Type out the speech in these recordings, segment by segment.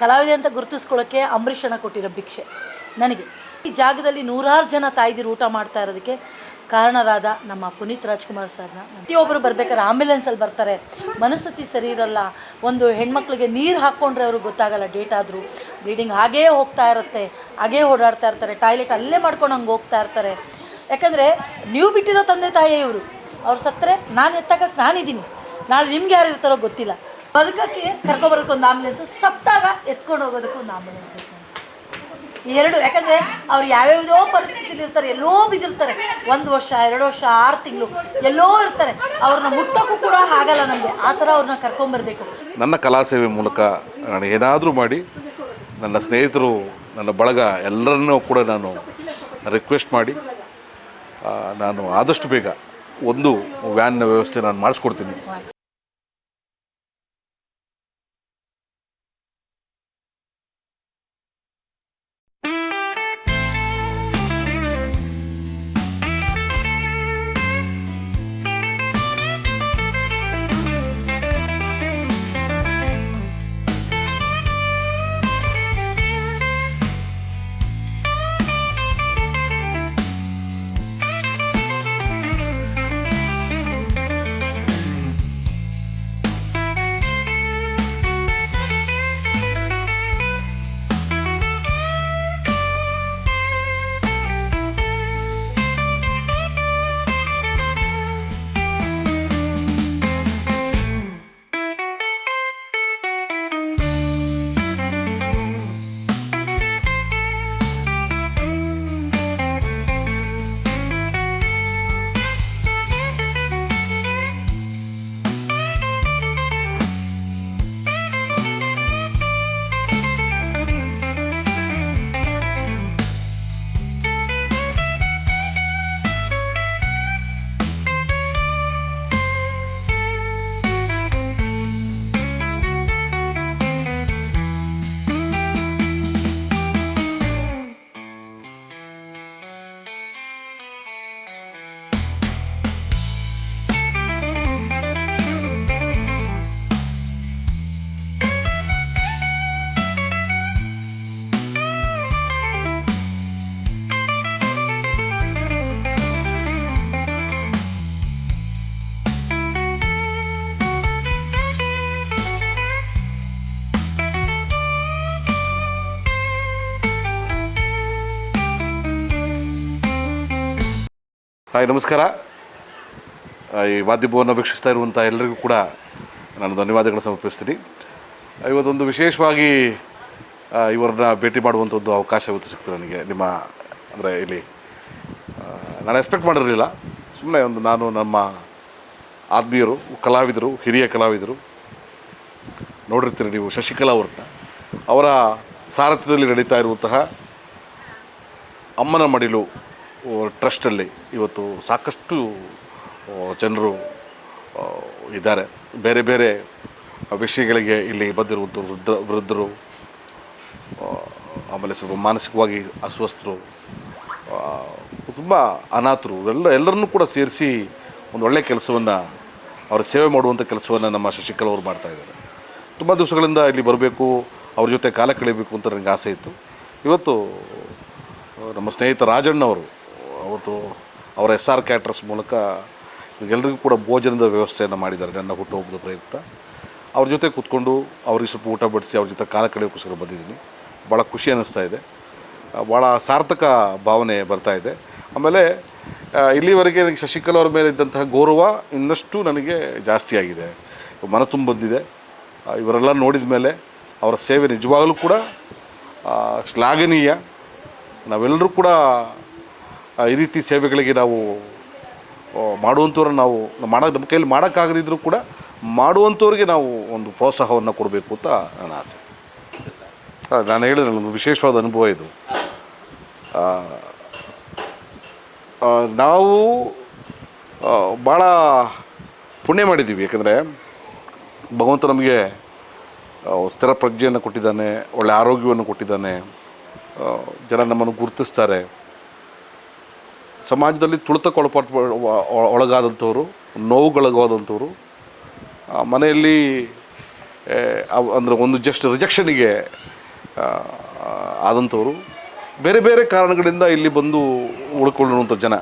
ಕಲಾವಿದೆ ಅಂತ ಗುರುತಿಸ್ಕೊಳ್ಳೋಕ್ಕೆ ಅಂಬರೀಷಣ ಕೊಟ್ಟಿರೋ ಭಿಕ್ಷೆ. ನನಗೆ ಈ ಜಾಗದಲ್ಲಿ ನೂರಾರು ಜನ ತಾಯ್ದಿರು ಊಟ ಮಾಡ್ತಾ ಇರೋದಕ್ಕೆ ಕಾರಣರಾದ ನಮ್ಮ ಪುನೀತ್ ರಾಜ್ಕುಮಾರ್ ಸರ್ನ. ಪ್ರತಿಯೊಬ್ಬರು ಬರ್ಬೇಕಾದ್ರೆ ಆಂಬ್ಯುಲೆನ್ಸಲ್ಲಿ ಬರ್ತಾರೆ. ಮನಸ್ಥಿತಿ ಸರಿ ಇರಲ್ಲ. ಒಂದು ಹೆಣ್ಮಕ್ಳಿಗೆ ನೀರು ಹಾಕ್ಕೊಂಡ್ರೆ ಅವ್ರಿಗೆ ಗೊತ್ತಾಗಲ್ಲ. ಡೇಟ್ ಆದರೂ ಬ್ಲೀಡಿಂಗ್ ಹಾಗೇ ಹೋಗ್ತಾ ಇರುತ್ತೆ. ಹಾಗೇ ಓಡಾಡ್ತಾ ಇರ್ತಾರೆ. ಟಾಯ್ಲೆಟ್ ಅಲ್ಲೇ ಮಾಡ್ಕೊಂಡು ಹಂಗೆ ಹೋಗ್ತಾ ಇರ್ತಾರೆ. ಯಾಕಂದರೆ ನೀವು ಬಿಟ್ಟಿರೋ ತಂದೆ ತಾಯಿ ಇವರು ಅವ್ರು ಸತ್ತರೆ ನಾನು ಎತ್ತಕ್ಕೆ ನಾನಿದ್ದೀನಿ. ನಾಳೆ ನಿಮ್ಗೆ ಯಾರು ಇರ್ತಾರೋ ಗೊತ್ತಿಲ್ಲ. ಬದುಕಕ್ಕೆ ಕರ್ಕೊಬರೋದಕ್ಕೆ ಒಂದು ಆಂಬುಲೆನ್ಸು ಸತ್ತಾಗ ಎತ್ಕೊಂಡು ಹೋಗೋದಕ್ಕೆ ಒಂದು ಆಂಬುಲೆನ್ಸ್ ಎರಡು, ಯಾಕಂದರೆ ಅವ್ರು ಯಾವ್ಯಾವುದೋ ಪರಿಸ್ಥಿತಿಲಿ ಇರ್ತಾರೆ, ಎಲ್ಲೋ ಬಿದ್ದಿರ್ತಾರೆ. ಒಂದು ವರ್ಷ, ಎರಡು ವರ್ಷ, ಆರು ತಿಂಗಳು, ಎಲ್ಲೋ ಇರ್ತಾರೆ. ಅವ್ರನ್ನ ಮುಟ್ಟೋಕ್ಕೂ ಕೂಡ ಆಗಲ್ಲ ನಮಗೆ. ಆ ಥರ ಅವ್ರನ್ನ ಕರ್ಕೊಂಬರ್ಬೇಕು. ನನ್ನ ಕಲಾ ಸೇವೆ ಮೂಲಕ ನಾನು ಏನಾದರೂ ಮಾಡಿ, ನನ್ನ ಸ್ನೇಹಿತರು, ನನ್ನ ಬಳಗ ಎಲ್ಲರನ್ನೂ ಕೂಡ ನಾನು ರಿಕ್ವೆಸ್ಟ್ ಮಾಡಿ ನಾನು ಆದಷ್ಟು ಬೇಗ ಒಂದು ವ್ಯಾನ್ನ ವ್ಯವಸ್ಥೆ ನಾನು ಮಾಡಿಸ್ಕೊಡ್ತೀನಿ. ಹಾಯ್ ನಮಸ್ಕಾರ. ಈ ವಾದ್ಯಭವನ ವೀಕ್ಷಿಸ್ತಾ ಇರುವಂಥ ಎಲ್ಲರಿಗೂ ಕೂಡ ನಾನು ಧನ್ಯವಾದಗಳು ಸಮರ್ಪಿಸ್ತೀನಿ. ಇವತ್ತೊಂದು ವಿಶೇಷವಾಗಿ ಇವರನ್ನ ಭೇಟಿ ಮಾಡುವಂಥದ್ದು ಅವಕಾಶ ಇವತ್ತು ಸಿಗ್ತದೆ ನನಗೆ. ನಿಮ್ಮ, ಅಂದರೆ ಇಲ್ಲಿ ನಾನು ಎಕ್ಸ್ಪೆಕ್ಟ್ ಮಾಡಿರಲಿಲ್ಲ. ಸುಮ್ಮನೆ ಒಂದು ನಾನು ನಮ್ಮ ಆತ್ಮೀಯರು, ಕಲಾವಿದರು, ಹಿರಿಯ ಕಲಾವಿದರು ನೋಡಿರ್ತೀರಿ ನೀವು, ಶಶಿಕಲಾ ಅವ್ರನ್ನ. ಅವರ ಸಾರಥ್ಯದಲ್ಲಿ ನಡೀತಾ ಇರುವಂತಹ ಅಮ್ಮನ ಮಡಿಲು ಟ್ರಸ್ಟಲ್ಲಿ ಇವತ್ತು ಸಾಕಷ್ಟು ಜನರು ಇದ್ದಾರೆ. ಬೇರೆ ಬೇರೆ ವಿಷಯಗಳಿಗೆ ಇಲ್ಲಿ ಬಂದಿರುವಂಥ ವೃದ್ಧ, ವೃದ್ಧರು ಆಮೇಲೆ ಸ್ವಲ್ಪ ಮಾನಸಿಕವಾಗಿ ಅಸ್ವಸ್ಥರು ತುಂಬ ಅನಾಥರು, ಎಲ್ಲ, ಎಲ್ಲರನ್ನೂ ಕೂಡ ಸೇರಿಸಿ ಒಂದು ಒಳ್ಳೆಯ ಕೆಲಸವನ್ನು, ಅವರ ಸೇವೆ ಮಾಡುವಂಥ ಕೆಲಸವನ್ನು ನಮ್ಮ ಶಶಿಕಲಾ ಅವರು ಮಾಡ್ತಾ ಇದ್ದಾರೆ. ತುಂಬ ದಿವಸಗಳಿಂದ ಇಲ್ಲಿ ಬರಬೇಕು, ಅವ್ರ ಜೊತೆ ಕಾಲ ಕಳೀಬೇಕು ಅಂತ ನನಗೆ ಆಸೆ ಇತ್ತು. ಇವತ್ತು, ನಮ್ಮ ಸ್ನೇಹಿತ ರಾಜಣ್ಣವರು ಅವತ್ತು ಅವರ ಎಸ್ ಆರ್ ಕ್ಯಾಟ್ರಸ್ ಮೂಲಕ ಎಲ್ಲರಿಗೂ ಕೂಡ ಭೋಜನದ ವ್ಯವಸ್ಥೆಯನ್ನು ಮಾಡಿದ್ದಾರೆ ನನ್ನ ಹುಟ್ಟುಹಬ್ಬದ ಪ್ರಯುಕ್ತ. ಅವ್ರ ಜೊತೆ ಕೂತ್ಕೊಂಡು ಅವ್ರಿಗೆ ಸ್ವಲ್ಪ ಊಟ ಬಡಿಸಿ ಅವ್ರ ಜೊತೆ ಕಾಲ ಕಳೆಯೋಕ್ಕೋಸ್ಕರ ಬಂದಿದ್ದೀನಿ. ಭಾಳ ಖುಷಿ ಅನ್ನಿಸ್ತಾ ಇದೆ. ಭಾಳ ಸಾರ್ಥಕ ಭಾವನೆ ಬರ್ತಾ ಇದೆ. ಆಮೇಲೆ ಇಲ್ಲಿವರೆಗೆ ನನಗೆ ಶಶಿಕಲಾ ಅವ್ರ ಮೇಲೆ ಇದ್ದಂತಹ ಗೌರವ ಇನ್ನಷ್ಟು ನನಗೆ ಜಾಸ್ತಿ ಆಗಿದೆ. ಮನ ಬಂದಿದೆ. ಇವರೆಲ್ಲ ನೋಡಿದ ಮೇಲೆ ಅವರ ಸೇವೆ ನಿಜವಾಗಲೂ ಕೂಡ ಶ್ಲಾಘನೀಯ. ನಾವೆಲ್ಲರೂ ಕೂಡ ಈ ರೀತಿ ಸೇವೆಗಳಿಗೆ ನಾವು ಮಾಡುವಂಥವ್ರನ್ನ ಮಾಡುವಂಥವ್ರು ನಾವು, ಮಾಡೋ, ನಮ್ಮ ಕೈಯಲ್ಲಿ ಮಾಡೋಕ್ಕಾಗದಿದ್ದರೂ ಕೂಡ ಮಾಡುವಂಥವ್ರಿಗೆ ನಾವು ಒಂದು ಪ್ರೋತ್ಸಾಹವನ್ನು ಕೊಡಬೇಕು ಅಂತ ನನ್ನ ಆಸೆ. ನಾನು ಹೇಳಿದ್ರೆ ಒಂದು ವಿಶೇಷವಾದ ಅನುಭವ ಇದು. ನಾವು ಭಾಳ ಪುಣ್ಯ ಮಾಡಿದ್ದೀವಿ. ಯಾಕಂದರೆ ಭಗವಂತ ನಮಗೆ ಸ್ಥಿರ ಪ್ರಜ್ಞೆಯನ್ನು ಕೊಟ್ಟಿದ್ದಾನೆ, ಒಳ್ಳೆ ಆರೋಗ್ಯವನ್ನು ಕೊಟ್ಟಿದ್ದಾನೆ. ಜನ ನಮ್ಮನ್ನು ಗುರುತಿಸ್ತಾರೆ. ಸಮಾಜದಲ್ಲಿ ತುಳಿತಕ್ಕೊಳಪಟ್ಟು ಒಳಗಾದಂಥವ್ರು, ನೋವುಗೊಳಗಾದಂಥವ್ರು ಮನೆಯಲ್ಲಿ ಅಂದರೆ ಒಂದು ಜಸ್ಟ್ ರಿಜೆಕ್ಷನಿಗೆ ಆದಂಥವರು, ಬೇರೆ ಬೇರೆ ಕಾರಣಗಳಿಂದ ಇಲ್ಲಿ ಬಂದು ಉಳ್ಕೊಳ್ಳುವಂಥ ಜನ.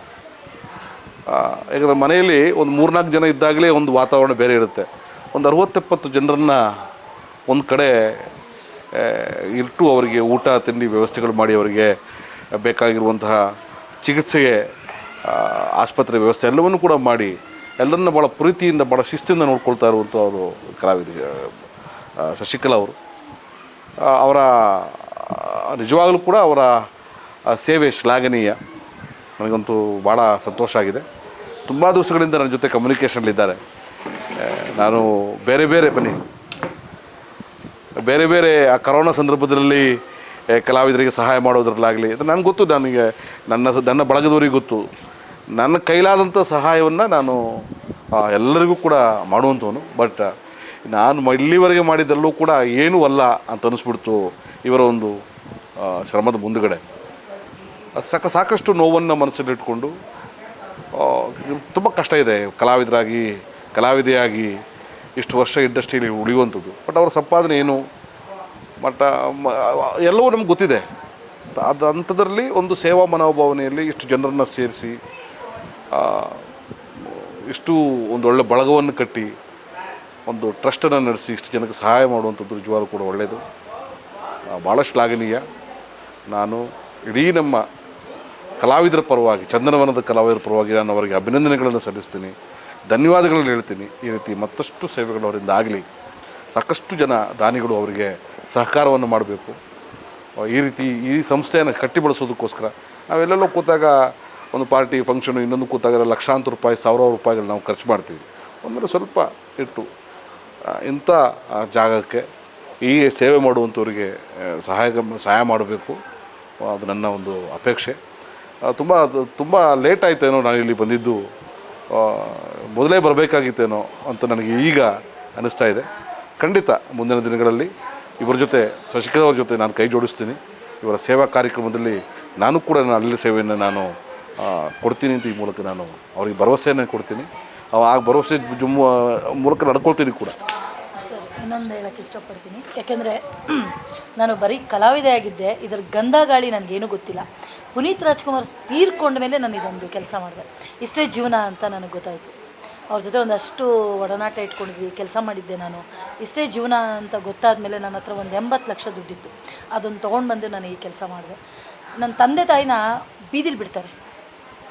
ಯಾಕಂದರೆ ಮನೆಯಲ್ಲಿ ಒಂದು ಮೂರ್ನಾಲ್ಕು ಜನ ಇದ್ದಾಗಲೇ ಒಂದು ವಾತಾವರಣ ಬೇರೆ ಇರುತ್ತೆ. ಒಂದು ಅರವತ್ತೆಪ್ಪತ್ತು ಜನರನ್ನು ಒಂದು ಕಡೆ ಇಟ್ಟು ಅವರಿಗೆ ಊಟ, ತಿಂಡಿ ವ್ಯವಸ್ಥೆಗಳು ಮಾಡಿ ಅವರಿಗೆ ಬೇಕಾಗಿರುವಂತಹ ಚಿಕಿತ್ಸೆಗೆ ಆಸ್ಪತ್ರೆ ವ್ಯವಸ್ಥೆ ಎಲ್ಲವನ್ನು ಕೂಡ ಮಾಡಿ ಎಲ್ಲರನ್ನ ಭಾಳ ಪ್ರೀತಿಯಿಂದ ಭಾಳ ಶಿಸ್ತಿಂದ ನೋಡ್ಕೊಳ್ತಾ ಇರುವಂಥ ಅವರು ಕಲಾವಿದ ಶಶಿಕಲಾ ಅವರು. ಅವರ ನಿಜವಾಗಲೂ ಕೂಡ ಅವರ ಸೇವೆ ಶ್ಲಾಘನೀಯ. ನನಗಂತೂ ಭಾಳ ಸಂತೋಷ ಆಗಿದೆ. ತುಂಬ ದಿವಸಗಳಿಂದ ನನ್ನ ಜೊತೆ ಕಮ್ಯುನಿಕೇಷನ್ಲಿದ್ದಾರೆ ನಾನು ಬೇರೆ ಬೇರೆ, ಬನ್ನಿ. ಬೇರೆ ಬೇರೆ, ಆ, ಕರೋನಾ ಸಂದರ್ಭದಲ್ಲಿ ಕಲಾವಿದರಿಗೆ ಸಹಾಯ ಮಾಡೋದ್ರಲ್ಲಾಗಲಿ, ಅದು ನನಗೆ ಗೊತ್ತು, ನನಗೆ, ನನ್ನ ನನ್ನ ಬಳಗದವರಿಗೆ ಗೊತ್ತು. ನನ್ನ ಕೈಲಾದಂಥ ಸಹಾಯವನ್ನು ನಾನು ಎಲ್ಲರಿಗೂ ಕೂಡ ಮಾಡುವಂಥವನು. ಬಟ್ ನಾನು ಇಲ್ಲಿವರೆಗೆ ಮಾಡಿದ್ದೆಲ್ಲೂ ಕೂಡ ಏನೂ ಅಲ್ಲ ಅಂತ ಅನ್ನಿಸ್ಬಿಡ್ತು ಇವರ ಒಂದು ಶ್ರಮದ ಮುಂದುಗಡೆ. ಸಾಕ, ಸಾಕಷ್ಟು ನೋವನ್ನು ಮನಸ್ಸಲ್ಲಿಟ್ಕೊಂಡು ತುಂಬ ಕಷ್ಟ ಇದೆ. ಕಲಾವಿದರಾಗಿ, ಕಲಾವಿದೆಯಾಗಿ ಇಷ್ಟು ವರ್ಷ ಇಂಡಸ್ಟ್ರಿಯಲ್ಲಿ ಉಳಿಯುವಂಥದ್ದು. ಬಟ್ ಅವರ ಸಂಪಾದನೆ ಏನು? ಬಟ್ ಎಲ್ಲವೂ ನಮ್ಗೆ ಗೊತ್ತಿದೆ. ಅದು ಅಂಥದ್ರಲ್ಲಿ ಒಂದು ಸೇವಾ ಮನೋಭಾವನೆಯಲ್ಲಿ ಇಷ್ಟು ಜನರನ್ನು ಸೇರಿಸಿ ಇಷ್ಟು ಒಂದು ಒಳ್ಳೆ ಬಳಗವನ್ನು ಕಟ್ಟಿ ಒಂದು ಟ್ರಸ್ಟನ್ನು ನಡೆಸಿ ಇಷ್ಟು ಜನಕ್ಕೆ ಸಹಾಯ ಮಾಡುವಂಥದ್ದು ನಿಜವಾಗ್ಲೂ ಕೂಡ ಒಳ್ಳೆಯದು. ಭಾಳ ಶ್ಲಾಘನೀಯ ನಾನು ಇಡೀ ನಮ್ಮ ಕಲಾವಿದರ ಪರವಾಗಿ, ಚಂದನವನದ ಕಲಾವಿದರ ಪರವಾಗಿ ನಾನು ಅವರಿಗೆ ಅಭಿನಂದನೆಗಳನ್ನು ಸಲ್ಲಿಸ್ತೀನಿ. ಧನ್ಯವಾದಗಳನ್ನು ಹೇಳ್ತೀನಿ. ಈ ರೀತಿ ಮತ್ತಷ್ಟು ಸೇವೆಗಳು ಅವರಿಂದ ಆಗಲಿ, ಸಾಕಷ್ಟು ಜನ ದಾನಿಗಳು ಅವರಿಗೆ ಸಹಕಾರವನ್ನು ಮಾಡಬೇಕು. ಈ ರೀತಿ ಈ ಸಂಸ್ಥೆಯನ್ನು ಕಟ್ಟಿ ಬಳಸೋದಕ್ಕೋಸ್ಕರ ನಾವೆಲ್ಲೆಲ್ಲೋ ಕೂತಾಗ ಒಂದು ಪಾರ್ಟಿ ಫಂಕ್ಷನು ಇನ್ನೊಂದು ಕೂತಾಗ ಲಕ್ಷಾಂತರ ರೂಪಾಯಿ, ಸಾವಿರಾರು ರೂಪಾಯಿಗಳು ನಾವು ಖರ್ಚು ಮಾಡ್ತೀವಿ. ಅಂದರೆ ಸ್ವಲ್ಪ ಇಟ್ಟು ಇಂಥ ಜಾಗಕ್ಕೆ ಈ ಸೇವೆ ಮಾಡುವಂಥವ್ರಿಗೆ ಸಹಾಯ ಸಹಾಯ ಮಾಡಬೇಕು. ಅದು ನನ್ನ ಒಂದು ಅಪೇಕ್ಷೆ. ತುಂಬ ತುಂಬ ಲೇಟ್ ಆಯ್ತೇನೋ ನಾನು ಇಲ್ಲಿ ಬಂದಿದ್ದು ಮೊದಲೇ ಬರಬೇಕಾಗಿತ್ತೇನೋ ಅಂತ ನನಗೆ ಈಗ ಅನ್ನಿಸ್ತಾ ಇದೆ. ಖಂಡಿತ ಮುಂದಿನ ದಿನಗಳಲ್ಲಿ ಇವರ ಜೊತೆ, ಶಶಿಕಲಾ ಅವ್ರ ಜೊತೆ ನಾನು ಕೈ ಜೋಡಿಸ್ತೀನಿ. ಇವರ ಸೇವಾ ಕಾರ್ಯಕ್ರಮದಲ್ಲಿ ನಾನು ಕೂಡ ನನ್ನ ಅಲ್ಲಿ ಸೇವೆಯನ್ನು ನಾನು ಕೊಡ್ತೀನಿ ಅಂತ ಈ ಮೂಲಕ ನಾನು ಅವ್ರಿಗೆ ಭರವಸೆಯನ್ನು ಕೊಡ್ತೀನಿ. ಅವ ಆ ಭರವಸೆ ಮೂಲಕ ನಡ್ಕೊಳ್ತೀನಿ ಕೂಡ. ಇನ್ನೊಂದು ಹೇಳಕ್ಕೆ ಇಷ್ಟಪಡ್ತೀನಿ. ಯಾಕೆಂದರೆ, ನಾನು ಬರೀ ಕಲಾವಿದೆ ಆಗಿದ್ದೆ ಇದರ ಗಂಧ ಗಾಳಿ ನನಗೇನು ಗೊತ್ತಿಲ್ಲ. ಪುನೀತ್ ರಾಜ್ಕುಮಾರ್ ತೀರ್ಕೊಂಡ ಮೇಲೆ ನಾನು ಇದೊಂದು ಕೆಲಸ ಮಾಡಿದೆ. ಇಷ್ಟೇ ಜೀವನ ಅಂತ ನನಗೆ ಗೊತ್ತಾಯಿತು. ಅವ್ರ ಜೊತೆ ಒಂದಷ್ಟು ಒಡನಾಟ ಇಟ್ಕೊಂಡಿದ್ವಿ, ಕೆಲಸ ಮಾಡಿದ್ದೆ ನಾನು. ಇಷ್ಟೇ ಜೀವನ ಅಂತ ಗೊತ್ತಾದ ಮೇಲೆ ನನ್ನ ಹತ್ರ ಒಂದು ಎಂಬತ್ತು ಲಕ್ಷ ದುಡ್ಡಿತ್ತು. ಅದನ್ನು ತೊಗೊಂಡು ಬಂದು ನಾನು ಈ ಕೆಲಸ ಮಾಡಿದೆ. ನನ್ನ ತಂದೆ ತಾಯಿನ ಬೀದಿಲಿ ಬಿಡ್ತಾರೆ.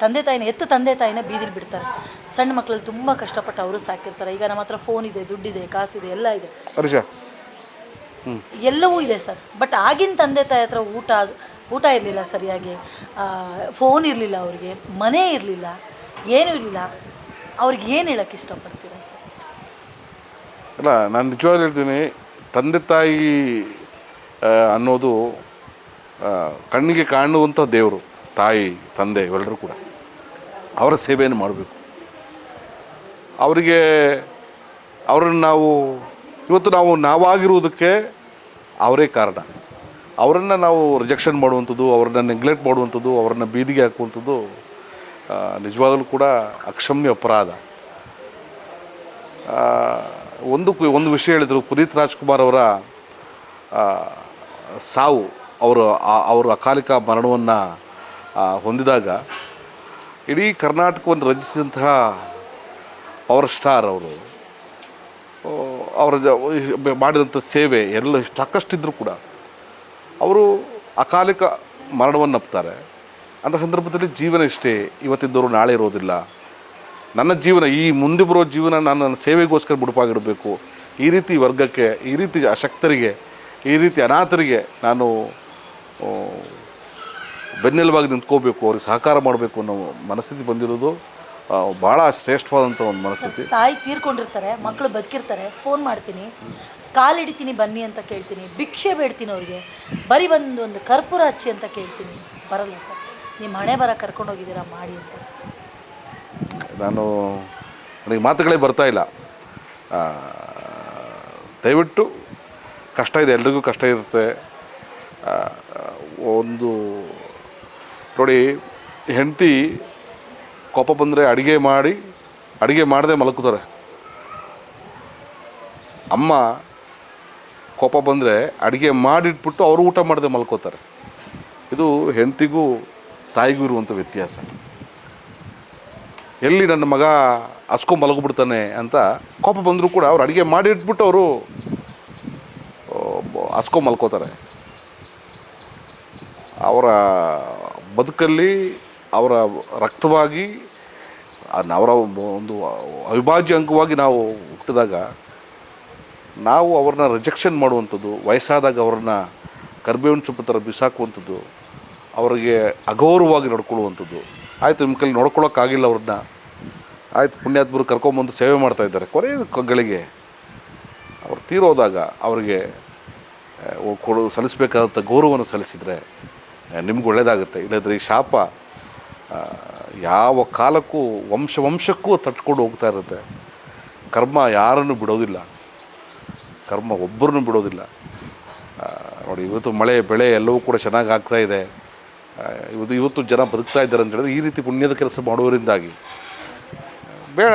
ತಂದೆ ತಾಯಿನ ಎತ್ತು ತಂದೆ ತಾಯಿನ ಬೀದಿಲಿ ಬಿಡ್ತಾರೆ. ಸಣ್ಣ ಮಕ್ಕಳಲ್ಲಿ ತುಂಬ ಕಷ್ಟಪಟ್ಟು ಅವರು ಸಾಕಿರ್ತಾರೆ. ಈಗ ನಮ್ಮ ಹತ್ರ ಫೋನ್ ಇದೆ ದುಡ್ಡಿದೆ ಕಾಸಿದೆ ಎಲ್ಲ ಇದೆ. ಎಲ್ಲವೂ ಇದೆ ಸರ್. ಬಟ್ ಆಗಿನ ತಂದೆ ತಾಯಿ ಹತ್ರ ಊಟ ಊಟ ಇರಲಿಲ್ಲ ಸರಿಯಾಗಿ. ಫೋನ್ ಇರಲಿಲ್ಲ ಅವರಿಗೆ ಮನೆ ಇರಲಿಲ್ಲ ಏನೂ ಇರಲಿಲ್ಲ. ಅವ್ರಿಗೆ ಏನು ಹೇಳೋಕೆ ಇಷ್ಟಪಡ್ತೀರಾ ಸರ್? ಅಲ್ಲ ನಾನು ನಿಜವಾಗ್ಲೂ ಹೇಳ್ತೀನಿ ತಂದೆ ತಾಯಿ ಅನ್ನೋದು ಕಣ್ಣಿಗೆ ಕಾಣುವಂಥ ದೇವರು. ತಾಯಿ, ತಂದೆ ಇವೆಲ್ಲರೂ ಕೂಡ ಅವರ ಸೇವೆಯನ್ನು ಮಾಡಬೇಕು. ಅವರಿಗೆ ಅವರನ್ನು ನಾವು, ಇವತ್ತು ನಾವು ನಾವಾಗಿರುವುದಕ್ಕೆ ಅವರೇ ಕಾರಣ. ಅವರನ್ನು ನಾವು ರಿಜೆಕ್ಷನ್ ಮಾಡುವಂಥದ್ದು, ಅವರನ್ನು ನೆಗ್ಲೆಕ್ಟ್ ಮಾಡುವಂಥದ್ದು, ಅವರನ್ನು ಬೀದಿಗೆ ಹಾಕುವಂಥದ್ದು ನಿಜವಾಗಲೂ ಕೂಡ ಅಕ್ಷಮ್ಯ ಅಪರಾಧ. ಒಂದು ಒಂದು ವಿಷಯ ಹೇಳಿದರು, ಪುನೀತ್ ರಾಜ್ಕುಮಾರ್ ಅವರ ಸಾವು, ಅವರು ಅವರು ಅಕಾಲಿಕ ಮರಣವನ್ನು ಹೊಂದಿದಾಗ ಇಡೀ ಕರ್ನಾಟಕವನ್ನು ರಚಿಸಿದಂತಹ ಪವರ್ ಸ್ಟಾರ್ ಅವರು ಅವರ ಮಾಡಿದಂಥ ಸೇವೆ ಎಲ್ಲ ಸಾಕಷ್ಟಿದ್ದರೂ ಕೂಡ ಅವರು ಅಕಾಲಿಕ ಮರಣವನ್ನು ಅಪ್ತಾರೆ. ಅಂಥ ಸಂದರ್ಭದಲ್ಲಿ ಜೀವನ ಇಷ್ಟೇ ಇವತ್ತಿದ್ದವರು ನಾಳೆ ಇರೋದಿಲ್ಲ. ನನ್ನ ಜೀವನ, ಈ ಮುಂದೆ ಬರೋ ಜೀವನ ನಾನು ನನ್ನ ಸೇವೆಗೋಸ್ಕರ ಮುಡುಪಾಗಿಡಬೇಕು. ಈ ರೀತಿ ವರ್ಗಕ್ಕೆ, ಈ ರೀತಿ ಅಶಕ್ತರಿಗೆ, ಈ ರೀತಿ ಅನಾಥರಿಗೆ ನಾನು ಬೆನ್ನೆಲುಬಾಗಿ ನಿಂತ್ಕೋಬೇಕು ಅವ್ರಿಗೆ ಸಹಕಾರ ಮಾಡಬೇಕು ಅನ್ನೋ ಮನಸ್ಥಿತಿ ಬಂದಿರೋದು ಬಹಳ ಭಾಳ ಶ್ರೇಷ್ಠವಾದಂಥ ಒಂದು ಮನಸ್ಥಿತಿ. ತಾಯಿ ತೀರ್ಕೊಂಡಿರ್ತಾರೆ ಮಕ್ಕಳು ಬದುಕಿರ್ತಾರೆ ಫೋನ್ ಮಾಡ್ತೀನಿ ಕಾಲು ಹಿಡಿತೀನಿ ಬನ್ನಿ ಅಂತ ಕೇಳ್ತೀನಿ ಭಿಕ್ಷೆ ಬೇಡ್ತೀನಿ ಅವ್ರಿಗೆ ಬರೀ ಬಂದು ಒಂದು ಕರ್ಪೂರ ಹಚ್ಚಿ ಅಂತ ಕೇಳ್ತೀನಿ. ಬರಲ್ಲ ಸರ್ ನಿಮ್ಮ ಹಣೆ ಬರ ಕರ್ಕೊಂಡು ಹೋಗಿದ್ದೀರಾ ಮಾಡಿ ಅಂತ. ನಾನು ನನಗೆ ಮಾತುಗಳೇ ಬರ್ತಾ ಇಲ್ಲ. ದಯವಿಟ್ಟು ಕಷ್ಟ ಇದೆ ಎಲ್ರಿಗೂ ಕಷ್ಟ ಇರುತ್ತೆ. ಒಂದು ನೋಡಿ, ಹೆಂಡತಿ ಕೋಪ ಬಂದರೆ ಅಡುಗೆ ಮಾಡಿ, ಅಡುಗೆ ಮಾಡದೆ ಮಲಕುತ್ತಾರೆ ಅಮ್ಮ ಕೋಪ ಬಂದರೆ ಅಡುಗೆ ಮಾಡಿಟ್ಬಿಟ್ಟು ಅವರು ಊಟ ಮಾಡದೆ ಮಲ್ಕೋತಾರೆ. ಇದು ಹೆಂಡತಿಗೂ ತಾಯಿಗೂ ಇರುವಂಥ ವ್ಯತ್ಯಾಸ. ಎಲ್ಲಿ ನನ್ನ ಮಗ ಹಸ್ಕೊ ಮಲಗಿಬಿಡ್ತಾನೆ ಅಂತ ಕೋಪ ಬಂದರೂ ಕೂಡ ಅವ್ರು ಅಡುಗೆ ಮಾಡಿಟ್ಬಿಟ್ಟು ಅವರು ಹಸ್ಕೊ ಮಲ್ಕೋತಾರೆ. ಅವರ ಬದುಕಲ್ಲಿ ಅವರ ರಕ್ತವಾಗಿ ಅವರ ಒಂದು ಅವಿಭಾಜ್ಯ ಅಂಗವಾಗಿ ನಾವು ಹುಟ್ಟಿದಾಗ, ನಾವು ಅವ್ರನ್ನ ರಿಜೆಕ್ಷನ್ ಮಾಡುವಂಥದ್ದು, ವಯಸ್ಸಾದಾಗ ಅವ್ರನ್ನ ಕರ್ಬೇವಿನ ಸೊಪ್ಪು ಥರ ಬಿಸಾಕುವಂಥದ್ದು, ಅವರಿಗೆ ಅಗೌರವವಾಗಿ ನಡ್ಕೊಳ್ಳುವಂಥದ್ದು. ಆಯಿತು, ನಿಮ್ಮ ಕೈಲಿ ನೋಡ್ಕೊಳ್ಳೋಕ್ಕಾಗಿಲ್ಲ ಅವ್ರನ್ನ. ಆಯಿತು, ಪುಣ್ಯಾತ್ಮರು ಕರ್ಕೊಂಬಂದು ಸೇವೆ ಮಾಡ್ತಾ ಇದ್ದಾರೆ. ಕೊನೆ ಗಳಿಗೆ ಅವ್ರು ತೀರೋದಾಗ ಅವರಿಗೆ ಕೊಡು, ಸಲ್ಲಿಸಬೇಕಾದಂಥ ಗೌರವವನ್ನು ಸಲ್ಲಿಸಿದರೆ ನಿಮ್ಗೆ ಒಳ್ಳೆಯದಾಗುತ್ತೆ ಇಲ್ಲದ್ರೆ ಈ ಶಾಪ ಯಾವ ಕಾಲಕ್ಕೂ, ವಂಶ, ವಂಶಕ್ಕೂ ತಟ್ಕೊಂಡು ಹೋಗ್ತಾ ಇರುತ್ತೆ. ಕರ್ಮ ಯಾರನ್ನು ಬಿಡೋದಿಲ್ಲ. ಕರ್ಮ ಒಬ್ಬರನ್ನು ಬಿಡೋದಿಲ್ಲ. ನೋಡಿ, ಇವತ್ತು ಮಳೆ, ಬೆಳೆ ಎಲ್ಲವೂ ಕೂಡ ಚೆನ್ನಾಗಿ ಆಗ್ತಾ ಇದೆ. ಇವತ್ತು ಇವತ್ತು ಜನ ಬದುಕ್ತಾ ಇದ್ದಾರೆ ಅಂತ ಹೇಳಿದ್ರೆ ಈ ರೀತಿ ಪುಣ್ಯದ ಕೆಲಸ ಮಾಡುವರಿಂದಾಗಿ ಬೇಡ,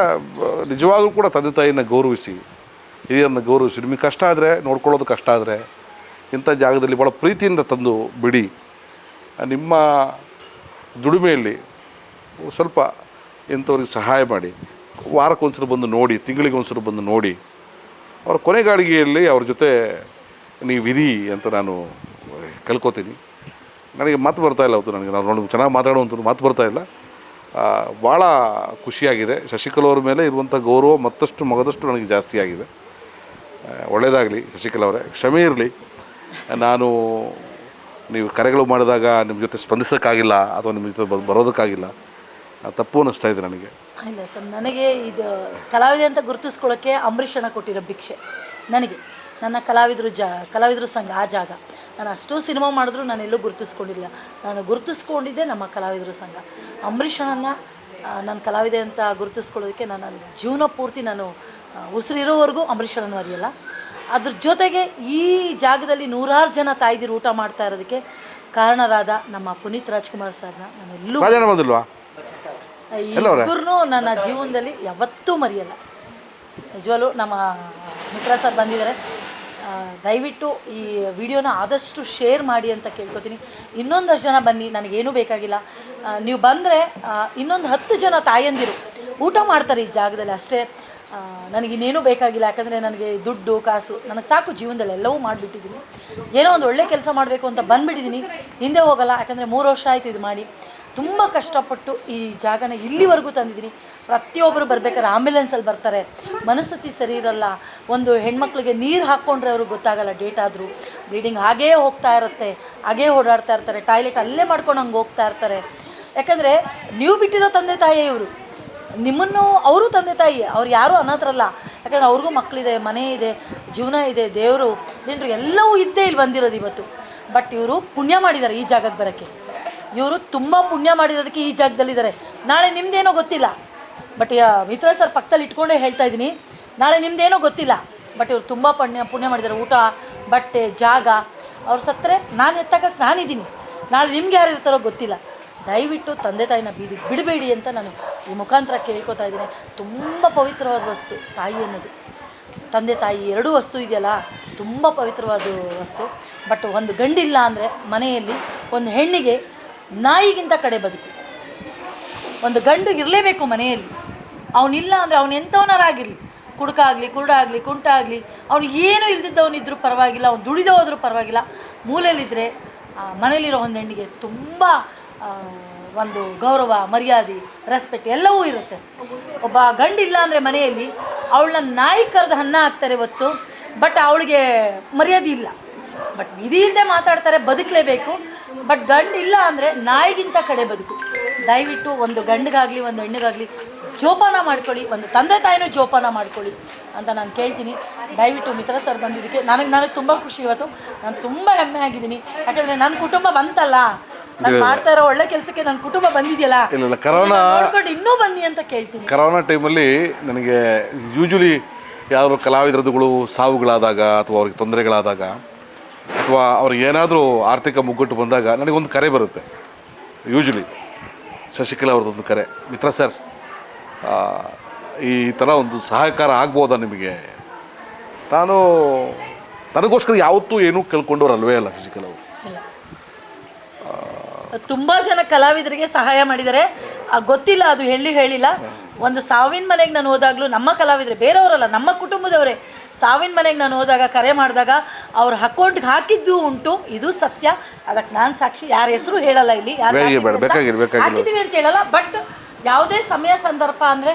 ನಿಜವಾಗಲೂ ಕೂಡ ತಂದೆ ತಾಯಿನ ಗೌರವಿಸಿ, ಹಿರಿಯರನ್ನು ಗೌರವಿಸಿ. ನಿಮಗೆ ಕಷ್ಟ ಆದರೆ, ನೋಡ್ಕೊಳ್ಳೋದು ಕಷ್ಟ ಆದರೆ, ಇಂಥ ಜಾಗದಲ್ಲಿ ಭಾಳ ಪ್ರೀತಿಯಿಂದ ತಂದು ಬಿಡಿ. ನಿಮ್ಮ ದುಡಿಮೆಯಲ್ಲಿ ಸ್ವಲ್ಪ ಎಂಥವ್ರಿಗೆ ಸಹಾಯ ಮಾಡಿ. ವಾರಕ್ಕೊಂದ್ಸರಿ ಬಂದು ನೋಡಿ ತಿಂಗಳಿಗೆ ಒಂದ್ಸಲ ಬಂದು ನೋಡಿ. ಅವರ ಕೊನೆಗಾಳಿಗೆಯಲ್ಲಿ ಅವ್ರ ಜೊತೆ ನೀವು ಇರಿ ಅಂತ ನಾನು ಕೇಳ್ಕೊತೀನಿ. ನನಗೆ ಮಾತು ಬರ್ತಾ ಇಲ್ಲ ಅವತ್ತು ನನಗೆ. ನಾನು ನೋಡಿ ಚೆನ್ನಾಗಿ ಮಾತಾಡುವಂಥದ್ದು ಮಾತು ಬರ್ತಾ ಆ, ಭಾಳ ಖುಷಿಯಾಗಿದೆ. ಶಶಿಕಲಾ ಅವ್ರ ಮೇಲೆ ಇರುವಂಥ ಗೌರವ ಮತ್ತಷ್ಟು ಮಗದಷ್ಟು ನನಗೆ ಜಾಸ್ತಿ ಆಗಿದೆ. ಒಳ್ಳೆಯದಾಗಲಿ ಶಶಿಕಲಾ ಅವರೇ. ಕ್ಷಮೆ ಇರಲಿ. ನಾನು ನೀವು ಕರೆಗಳು ಮಾಡಿದಾಗ ನಿಮ್ಮ ಜೊತೆ ಸ್ಪಂದಿಸೋಕ್ಕಾಗಿಲ್ಲ ಅಥವಾ ನಿಮ್ಮ ಜೊತೆ ಬರೋದಕ್ಕಾಗಿಲ್ಲ ತಪ್ಪು ಅನ್ನಿಸ್ತಾ ಇದೆ ನನಗೆ. ಇಲ್ಲ ಸರ್ ನನಗೆ ಇದು ಕಲಾವಿದೆ ಅಂತ ಗುರುತಿಸ್ಕೊಳ್ಳೋಕ್ಕೆ ಅಂಬರೀಷಣ ಕೊಟ್ಟಿರೋ ಭಿಕ್ಷೆ. ನನಗೆ, ನನ್ನ ಕಲಾವಿದರು ಜಾ, ಕಲಾವಿದರು ಸಂಘ, ಆ ಜಾಗ. ನಾನು ಅಷ್ಟು ಸಿನಿಮಾ ಮಾಡಿದ್ರು ನಾನು ಎಲ್ಲೂ ಗುರುತಿಸ್ಕೊಂಡಿಲ್ಲ. ನಾನು ಗುರುತಿಸ್ಕೊಂಡಿದ್ದೆ ನಮ್ಮ ಕಲಾವಿದರ ಸಂಘ. ಅಂಬರೀಷಣನ ನನ್ನ ಕಲಾವಿದೆ ಅಂತ ಗುರುತಿಸ್ಕೊಳ್ಳೋದಕ್ಕೆ ನಾನು ನನ್ನ ಜೀವನ ಪೂರ್ತಿ ನಾನು ಉಸಿರಿರೋವರೆಗೂ ಅಂಬರೀಷಣನ ಮರೆಯಲ್ಲ ಅದ್ರ ಜೊತೆಗೆ ಈ ಜಾಗದಲ್ಲಿ ನೂರಾರು ಜನ ತಾಯ್ದಿರು ಊಟ ಮಾಡ್ತಾ ಇರೋದಕ್ಕೆ ಕಾರಣರಾದ ನಮ್ಮ ಪುನೀತ್ ರಾಜ್ಕುಮಾರ್ ಸರ್ನ ನಾನು ಎಲ್ಲೂ ರಾಜಣ್ಣ ಬಂದಿಲ್ವಾ ಇಬ್ಬರನ್ನೂ ನನ್ನ ಜೀವನದಲ್ಲಿ ಯಾವತ್ತೂ ಮರೆಯಲ್ಲ. ನಿಜವಾಗ್ಲೂ ನಮ್ಮ ಮಿತ್ರ ಸರ್ ಬಂದಿದ್ದಾರೆ. ದಯವಿಟ್ಟು ಈ ವಿಡಿಯೋನ ಆದಷ್ಟು ಶೇರ್ ಮಾಡಿ ಅಂತ ಕೇಳ್ಕೊತೀನಿ. ಇನ್ನೊಂದಷ್ಟು ಜನ ಬನ್ನಿ ನನಗೇನೂ ಬೇಕಾಗಿಲ್ಲ. ನೀವು ಬಂದರೆ ಇನ್ನೊಂದು ಹತ್ತು ಜನ ತಾಯಂದಿರು ಊಟ ಮಾಡ್ತಾರೆ ಈ ಜಾಗದಲ್ಲಿ ಅಷ್ಟೇ. ನನಗಿನ್ನೇನೂ ಬೇಕಾಗಿಲ್ಲ, ಯಾಕಂದರೆ ನನಗೆ ದುಡ್ಡು, ಕಾಸು, ನನಗೆ ಸಾಕು ಜೀವನದಲ್ಲಿ ಎಲ್ಲವೂ ಮಾಡಿಬಿಟ್ಟಿದ್ದೀನಿ. ಏನೋ ಒಂದು ಒಳ್ಳೆ ಕೆಲಸ ಮಾಡಬೇಕು ಅಂತ ಬಂದುಬಿಟ್ಟಿದ್ದೀನಿ. ಹಿಂದೆ ಹೋಗಲ್ಲ, ಯಾಕಂದರೆ ಮೂರು ವರ್ಷ ಆಯಿತು ಇದು ಮಾಡಿ. ತುಂಬ ಕಷ್ಟಪಟ್ಟು ಈ ಜಾಗನ ಇಲ್ಲಿವರೆಗೂ ತಂದಿದ್ದೀನಿ. ಪ್ರತಿಯೊಬ್ಬರು ಬರ್ಬೇಕಾದ್ರೆ ಆಂಬ್ಯುಲೆನ್ಸಲ್ಲಿ ಬರ್ತಾರೆ. ಮನಸ್ಥಿತಿ ಸರಿ ಇರಲ್ಲ. ಒಂದು ಹೆಣ್ಮಕ್ಳಿಗೆ ನೀರು ಹಾಕ್ಕೊಂಡ್ರೆ ಅವ್ರಿಗೆ ಗೊತ್ತಾಗಲ್ಲ, ಡೇಟ್ ಆದರೂ. ಬ್ಲೀಡಿಂಗ್ ಹಾಗೇ ಹೋಗ್ತಾ ಇರುತ್ತೆ. ಹಾಗೇ ಓಡಾಡ್ತಾ ಇರ್ತಾರೆ. ಟಾಯ್ಲೆಟ್ ಅಲ್ಲೇ ಮಾಡ್ಕೊಂಡು ಹಂಗೆ ಹೋಗ್ತಾ ಇರ್ತಾರೆ. ಯಾಕಂದರೆ, ನೀವು ಬಿಟ್ಟಿರೋ ತಂದೆ ತಾಯಿ ಇವರು. ನಿಮ್ಮನ್ನು ಅವರು ತಂದೆ ತಾಯಿ, ಅವ್ರು ಯಾರೂ ಅನಾಥರಲ್ಲ. ಯಾಕಂದರೆ ಅವ್ರಿಗೂ ಮಕ್ಕಳಿದೆ, ಮನೆ ಇದೆ, ಜೀವನ ಇದೆ, ದೇವರು ಜನರು ಎಲ್ಲವೂ ಇದ್ದೇ ಇಲ್ಲಿ ಬಂದಿರೋದು ಇವತ್ತು. ಬಟ್ ಇವರು ಪುಣ್ಯ ಮಾಡಿದ್ದಾರೆ ಈ ಜಾಗಕ್ಕೆ ಬರೋಕ್ಕೆ. ಇವರು ತುಂಬ ಪುಣ್ಯ ಮಾಡಿರೋದಕ್ಕೆ ಈ ಜಾಗದಲ್ಲಿದ್ದಾರೆ. ನಾಳೆ ನಿಮ್ಮದೇನೋ ಗೊತ್ತಿಲ್ಲ. ಬಟ್ ಮಿತ್ರ ಸರ್ ಪಕ್ಕದಲ್ಲಿ ಇಟ್ಕೊಂಡೇ ಹೇಳ್ತಾ ಇದ್ದೀನಿ. ನಾಳೆ ನಿಮ್ಮದೇನೋ ಗೊತ್ತಿಲ್ಲ. ಬಟ್ ಇವರು ತುಂಬ ಪುಣ್ಯ ಪುಣ್ಯ ಮಾಡಿದ್ದಾರೆ. ಊಟ, ಬಟ್ಟೆ, ಜಾಗ. ಅವ್ರು ಸತ್ತರೆ ನಾನು ಎತ್ತಕ್ಕೆ ನಾನಿದ್ದೀನಿ. ನಾಳೆ ನಿಮ್ಗೆ ಯಾರು ಇರ್ತಾರೋ ಗೊತ್ತಿಲ್ಲ. ದಯವಿಟ್ಟು ತಂದೆ ತಾಯಿನ ಬೀದಿ ಬಿಡಬೇಡಿ ಅಂತ ನಾನು ಈ ಮುಖಾಂತರ ಕೇಳ್ಕೊತಾ ಇದ್ದೀನಿ. ತುಂಬ ಪವಿತ್ರವಾದ ವಸ್ತು ತಾಯಿ ಅನ್ನೋದು. ತಂದೆ ತಾಯಿ ಎರಡೂ ವಸ್ತು ಇದೆಯಲ್ಲ, ತುಂಬ ಪವಿತ್ರವಾದ ವಸ್ತು. ಬಟ್ ಒಂದು ಗಂಡಿಲ್ಲ ಅಂದರೆ ಮನೆಯಲ್ಲಿ ಒಂದು ಹೆಣ್ಣಿಗೆ ನಾಯಿಗಿಂತ ಕಡೆ ಬದುಕು. ಒಂದು ಗಂಡು ಇರಲೇಬೇಕು ಮನೆಯಲ್ಲಿ. ಅವನಿಲ್ಲ ಅಂದರೆ ಅವನು ಎಂಥವನಾರಾಗಿರಲಿ ಕುಡುಕ ಆಗಲಿ, ಕುರುಡ ಆಗಲಿ, ಕುಂಟ ಆಗಲಿ, ಅವನು ಏನು ಇಲ್ದಿದ್ದವನಿದ್ದರೂ ಪರವಾಗಿಲ್ಲ, ಅವನು ದುಡಿದ ಹೋದ್ರೂ ಪರವಾಗಿಲ್ಲ ಮೂಲೆಯಲ್ಲಿದ್ದರೆ ಮನೇಲಿರೋ ಒಂದು ಹೆಣ್ಣಿಗೆ ತುಂಬ ಒಂದು ಗೌರವ, ಮರ್ಯಾದೆ ರೆಸ್ಪೆಕ್ಟ್ ಎಲ್ಲವೂ ಇರುತ್ತೆ. ಒಬ್ಬ ಗಂಡಿಲ್ಲ ಅಂದರೆ ಮನೆಯಲ್ಲಿ ಅವಳನ್ನ ನಾಯಿ ಕರೆದು ಅನ್ನ ಹಾಕ್ತಾರೆ ಇವತ್ತು ಬಟ್ ಅವಳಿಗೆ ಮರ್ಯಾದೆ ಇಲ್ಲ. ಬಟ್ ವಿಧಿಯಿಂದ ಮಾತಾಡ್ತಾರೆ, ಬದುಕಲೇಬೇಕು. ಬಟ್ ಗಂಡು ಇಲ್ಲ ಅಂದರೆ ನಾಯಿಗಿಂತ ಕಡೆ ಬದುಕು. ದಯವಿಟ್ಟು ಒಂದು ಗಂಡಿಗಾಗಲಿ, ಒಂದು ಹೆಣ್ಣಿಗಾಗಲಿ, ಜೋಪಾನ ಮಾಡ್ಕೊಳ್ಳಿ, ಒಂದು ತಂದೆ ತಾಯಿನೂ ಜೋಪಾನ ಮಾಡ್ಕೊಳ್ಳಿ ಅಂತ ನಾನು ಕೇಳ್ತೀನಿ. ದಯವಿಟ್ಟು ಮಿತ್ರ ಸರ್ ಬಂದಿದ್ದಕ್ಕೆ ನನಗೆ ನನಗೆ ತುಂಬ ಖುಷಿ ಇವತ್ತು. ನಾನು ತುಂಬ ಹೆಮ್ಮೆ ಆಗಿದ್ದೀನಿ ಯಾಕಂದರೆ ನನ್ನ ಕುಟುಂಬ ಬಂತಲ್ಲ ನಾನು ಮಾಡ್ತಾ ಇರೋ ಒಳ್ಳೆ ಕೆಲಸಕ್ಕೆ ನನ್ನ ಕುಟುಂಬ ಬಂದಿದೆಯಲ್ಲ? ಇಲ್ಲ ಇಲ್ಲ ಕರೋನಾ ನೋಡ್ಕೊಂಡು ಇನ್ನೂ ಬನ್ನಿ ಅಂತ ಕೇಳ್ತೀನಿ. ಕರೋನಾ ಟೈಮಲ್ಲಿ ನನಗೆ ಯೂಶ್ವಲಿ ಯಾರು ಕಲಾವಿದರದುಗಳು ಸಾವುಗಳಾದಾಗ ಅಥವಾ ಅವ್ರಿಗೆ ತೊಂದರೆಗಳಾದಾಗ ಅಥವಾ ಅವ್ರಿಗೆ ಏನಾದರೂ ಆರ್ಥಿಕ ಮುಗ್ಗಟ್ಟು ಬಂದಾಗ ನನಗೊಂದು ಕರೆ ಬರುತ್ತೆ. ಯೂಶ್ವಲಿ ಶಶಿಕಲಾ ಅವ್ರದ್ದೊಂದು ಕರೆ. ಮಿತ್ರ ಸರ್ ಆ, ಈ ಥರ ಒಂದು ಸಹಕಾರ ಆಗ್ಬೋದಾ ನಿಮಗೆ? ನಾನು ತನಗೋಸ್ಕರ ಯಾವತ್ತೂ ಏನೂ ಕೇಳ್ಕೊಂಡವ್ರು ಅಲ್ವೇ ಅಲ್ಲ ಶಶಿಕಲಾ ಅವರು? ತುಂಬ ಜನ ಕಲಾವಿದರಿಗೆ ಸಹಾಯ ಮಾಡಿದ್ದಾರೆ. ಗೊತ್ತಿಲ್ಲ ಅದು ಹೇಳಿ ಹೇಳಿಲ್ಲ. ಒಂದು ಸಾವಿನ ಮನೆಗೆ ನಾನು ಹೋದಾಗಲೂ ನಮ್ಮ ಕಲಾವಿದರೆ ಬೇರೆಯವರಲ್ಲ ನಮ್ಮ ಕುಟುಂಬದವರೇ. ಸಾವಿನ ಮನೆಗೆ ನಾನು ಹೋದಾಗ ಕರೆ ಮಾಡಿದಾಗ ಅವ್ರ ಅಕೌಂಟ್ಗೆ ಹಾಕಿದ್ದು ಉಂಟು ಇದು ಸತ್ಯ. ಅದಕ್ಕೆ ನಾನು ಸಾಕ್ಷಿ ಯಾರ ಹೆಸರು ಹೇಳಲ್ಲ ಇಲ್ಲಿ. ಹಾಕಿದ್ದೀವಿ ಅಂತ ಹೇಳಲ್ಲ ಬಟ್ ಯಾವುದೇ ಸಮಯ ಸಂದರ್ಭ ಅಂದರೆ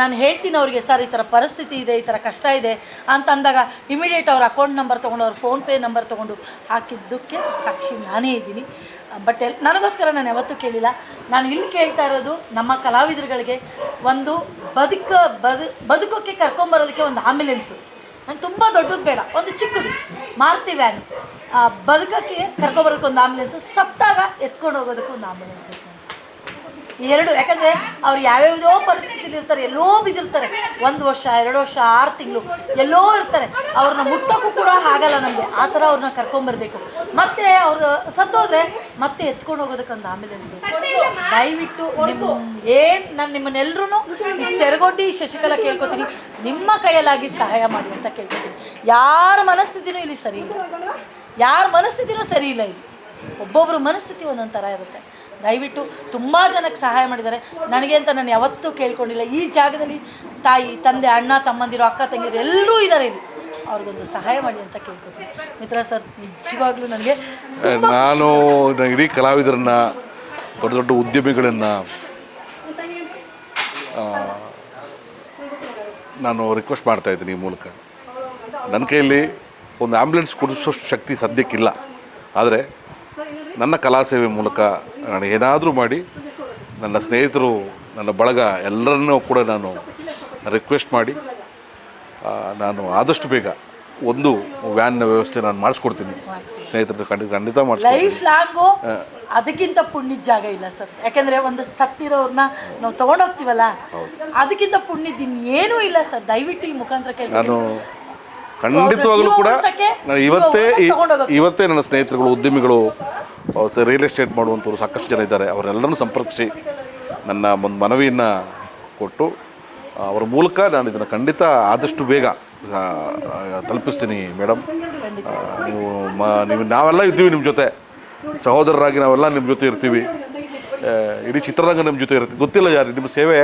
ನಾನು ಹೇಳ್ತೀನಿ ಅವರಿಗೆ ಸರ್ ಈ ಥರ ಪರಿಸ್ಥಿತಿ ಇದೆ ಈ ಥರ ಕಷ್ಟ ಇದೆ ಅಂತ ಅಂದಾಗ ಇಮಿಡಿಯೇಟ್ ಅವ್ರ ಅಕೌಂಟ್ ನಂಬರ್ ತೊಗೊಂಡು ಅವ್ರ ಫೋನ್ಪೇ ನಂಬರ್ ತೊಗೊಂಡು ಹಾಕಿದ್ದಕ್ಕೆ ಸಾಕ್ಷಿ ನಾನೇ ಇದ್ದೀನಿ. ಬಟ್ ಎಲ್ ನನಗೋಸ್ಕರ ನಾನು ಯಾವತ್ತೂ ಕೇಳಿಲ್ಲ. ನಾನು ಇಲ್ಲಿ ಕೇಳ್ತಾ ಇರೋದು ನಮ್ಮ ಕಲಾವಿದರುಗಳಿಗೆ ಒಂದು ಬದುಕ, ಬದು ಬದುಕೋಕ್ಕೆ ಕರ್ಕೊಂಬರೋದಕ್ಕೆ ಒಂದು ಆ್ಯಂಬುಲೆನ್ಸು ನಂಗೆ ತುಂಬ ದೊಡ್ಡದು ಬೇಡ, ಒಂದು ಚಿಕ್ಕದು. ಮಾರುತಿ ವ್ಯಾನ್ ಬದುಕೋಕ್ಕೆ ಕರ್ಕೊಂಬರೋದಕ್ಕೆ ಒಂದು ಆಂಬ್ಯುಲೆನ್ಸು ಸತ್ತಾಗ ಎತ್ಕೊಂಡು ಹೋಗೋದಕ್ಕೆ ಒಂದು ಈ ಎರಡು, ಯಾಕಂದರೆ ಅವ್ರು ಯಾವ್ಯಾವುದೋ ಪರಿಸ್ಥಿತಿಲಿ ಇರ್ತಾರೆ, ಎಲ್ಲೋ ಬಿದ್ದಿರ್ತಾರೆ. ಒಂದು ವರ್ಷ, ಎರಡು ವರ್ಷ, ಆರು ತಿಂಗಳು, ಎಲ್ಲೋ ಇರ್ತಾರೆ. ಅವ್ರನ್ನ ಮುಟ್ಟೋಕ್ಕೂ ಕೂಡ ಆಗಲ್ಲ ನಮಗೆ. ಆ ಥರ ಅವ್ರನ್ನ ಕರ್ಕೊಂಬರ್ಬೇಕು. ಮತ್ತೆ ಅವ್ರು ಸತ್ತೋದ್ರೆ ಮತ್ತೆ ಎತ್ಕೊಂಡು ಹೋಗೋದಕ್ಕೆ ಒಂದು ಆಂಬ್ಯುಲೆನ್ಸ್ ದಯವಿಟ್ಟು ನಿಮ್ಮ ಏನು ನಾನು ನಿಮ್ಮನ್ನೆಲ್ಲರೂ ಈ ಶಶಿಕಲ ಶಶಿಕಲಾ ಕೇಳ್ಕೊತೀನಿ. ನಿಮ್ಮ ಕೈಯಲ್ಲಾಗಿ ಸಹಾಯ ಮಾಡಿ ಅಂತ ಕೇಳ್ಕೊತೀನಿ. ಯಾರ ಮನಸ್ಥಿತಿನೂ ಇಲ್ಲಿ ಸರಿ ಇಲ್ಲ. ಯಾರ ಮನಸ್ಥಿತಿನೂ ಸರಿ ಇಲ್ಲ ಇಲ್ಲಿ. ಒಬ್ಬೊಬ್ಬರ ಮನಸ್ಥಿತಿ ಒಂದೊಂದು ಥರ ಇರುತ್ತೆ. ದಯವಿಟ್ಟು ತುಂಬ ಜನಕ್ಕೆ ಸಹಾಯ ಮಾಡಿದ್ದಾರೆ. ನನಗೆ ಅಂತ ನಾನು ಯಾವತ್ತೂ ಕೇಳ್ಕೊಂಡಿಲ್ಲ. ಈ ಜಾಗದಲ್ಲಿ ತಾಯಿ ತಂದೆ ಅಣ್ಣ ತಮ್ಮಂದಿರು ಅಕ್ಕ ತಂಗಿರು ಎಲ್ಲರೂ ಇದ್ದಾರೆ ಇಲ್ಲಿ. ಅವ್ರಿಗೊಂದು ಸಹಾಯ ಮಾಡಿ ಅಂತ ಕೇಳ್ಕೊತೀನಿ. ಮಿತ್ರ ಸರ್ ನಿಜವಾಗ್ಲೂ ನನಗೆ ನಾನು ಇಡೀ ಕಲಾವಿದರನ್ನ ದೊಡ್ಡ ದೊಡ್ಡ ಉದ್ಯಮಿಗಳನ್ನು ನಾನು ರಿಕ್ವೆಸ್ಟ್ ಮಾಡ್ತಾ ಇದ್ದೀನಿ ಈ ಮೂಲಕ. ನನ್ನ ಕೈಯಲ್ಲಿ ಒಂದು ಆ್ಯಂಬುಲೆನ್ಸ್ ಕೊಡಿಸೋಷ್ಟು ಶಕ್ತಿ ಸದ್ಯಕ್ಕಿಲ್ಲ ಆದರೆ ನನ್ನ ಕಲಾ ಸೇವೆ ಮೂಲಕ ನಾನು ಏನಾದರೂ ಮಾಡಿ ನನ್ನ ಸ್ನೇಹಿತರು ನನ್ನ ಬಳಗ ಎಲ್ಲರನ್ನೂ ಕೂಡ ನಾನು ರಿಕ್ವೆಸ್ಟ್ ಮಾಡಿ ನಾನು ಆದಷ್ಟು ಬೇಗ ಒಂದು ವ್ಯಾನ್ನ ವ್ಯವಸ್ಥೆ ನಾನು ಮಾಡಿಸ್ಕೊಡ್ತೀನಿ. ಸ್ನೇಹಿತರು ಖಂಡಿತ ಖಂಡಿತ ಲೈಫ್ ಲಾಂಗು ಅದಕ್ಕಿಂತ ಪುಣ್ಯ ಜಾಗ ಇಲ್ಲ ಸರ್. ಯಾಕಂದರೆ ಒಂದು ಸತ್ತಿರೋರ್ನ ನಾವು ತೊಗೊಂಡೋಗ್ತೀವಲ್ಲ ಅದಕ್ಕಿಂತ ಪುಣ್ಯದ ಇನ್ನೇನೂ ಇಲ್ಲ ಸರ್. ದಯವಿಟ್ಟು ಈ ಮುಖಾಂತರ ನಾನು ಖಂಡಿತವಾಗಲೂ ಕೂಡ ನಾನು ಇವತ್ತೇ. ಇವತ್ತೇ ನನ್ನ ಸ್ನೇಹಿತರುಗಳು ಉದ್ಯಮಿಗಳು ರಿಯಲ್ ಎಸ್ಟೇಟ್ ಮಾಡುವಂಥವ್ರು ಸಾಕಷ್ಟು ಜನ ಇದ್ದಾರೆ. ಅವರೆಲ್ಲರನ್ನು ಸಂಪರ್ಕಿಸಿ ನನ್ನ ಒಂದು ಮನವಿಯನ್ನು ಕೊಟ್ಟು ಅವರ ಮೂಲಕ ನಾನು ಇದನ್ನು ಖಂಡಿತ ಆದಷ್ಟು ಬೇಗ ತಲುಪಿಸ್ತೀನಿ ಮೇಡಮ್. ನೀವು ಮ, ನೀವು ನಾವೆಲ್ಲ ಇದ್ದೀವಿ ನಿಮ್ಮ ಜೊತೆ. ಸಹೋದರರಾಗಿ ನಾವೆಲ್ಲ ನಿಮ್ಮ ಜೊತೆ ಇರ್ತೀವಿ. ಇಡೀ ಚಿತ್ರರಂಗ ನಿಮ್ಮ ಜೊತೆ ಇರ್ತೀವಿ ಗೊತ್ತಿಲ್ಲ ಯಾರು, ನಿಮ್ಮ ಸೇವೆ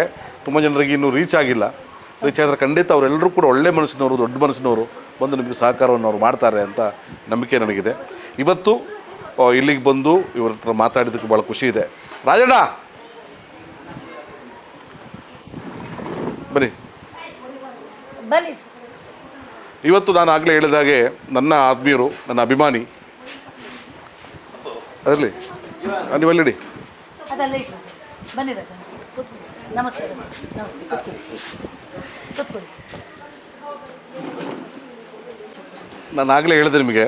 ತುಂಬ ಜನರಿಗೆ ಇನ್ನೂ ರೀಚ್ ಆಗಿಲ್ಲ. ರೀಚ್ ಆದರೆ ಖಂಡಿತ ಅವರೆಲ್ಲರೂ ಕೂಡ ಒಳ್ಳೆ ಮನಸ್ಸಿನವರು, ದೊಡ್ಡ ಮನಸ್ಸಿನವರು ಬಂದು ನಿಮಗೆ ಸಹಕಾರವನ್ನು ಅವರು ಮಾಡ್ತಾರೆ ಅಂತ ನಂಬಿಕೆ ನನಗಿದೆ. ಇವತ್ತು ಇಲ್ಲಿಗೆ ಬಂದು ಇವ್ರ ಹತ್ರ ಮಾತಾಡಿದಕ್ಕೆ ಭಾಳ ಖುಷಿ ಇದೆ. ರಾಜಣ್ಣ! ಬನ್ನಿ. ಬನ್ನಿ ಇವತ್ತು ನಾನು ಆಗಲೇ ಹೇಳಿದಾಗೆ ನನ್ನ ಆತ್ಮೀಯರು ನನ್ನ ಅಭಿಮಾನಿ. ಅದರಲ್ಲಿ? ನೀವಲ್ಲಿಡಿ ನಮಸ್ಕಾರ ನಾನು ಆಗಲೇ ಹೇಳಿದೆ ನಿಮಗೆ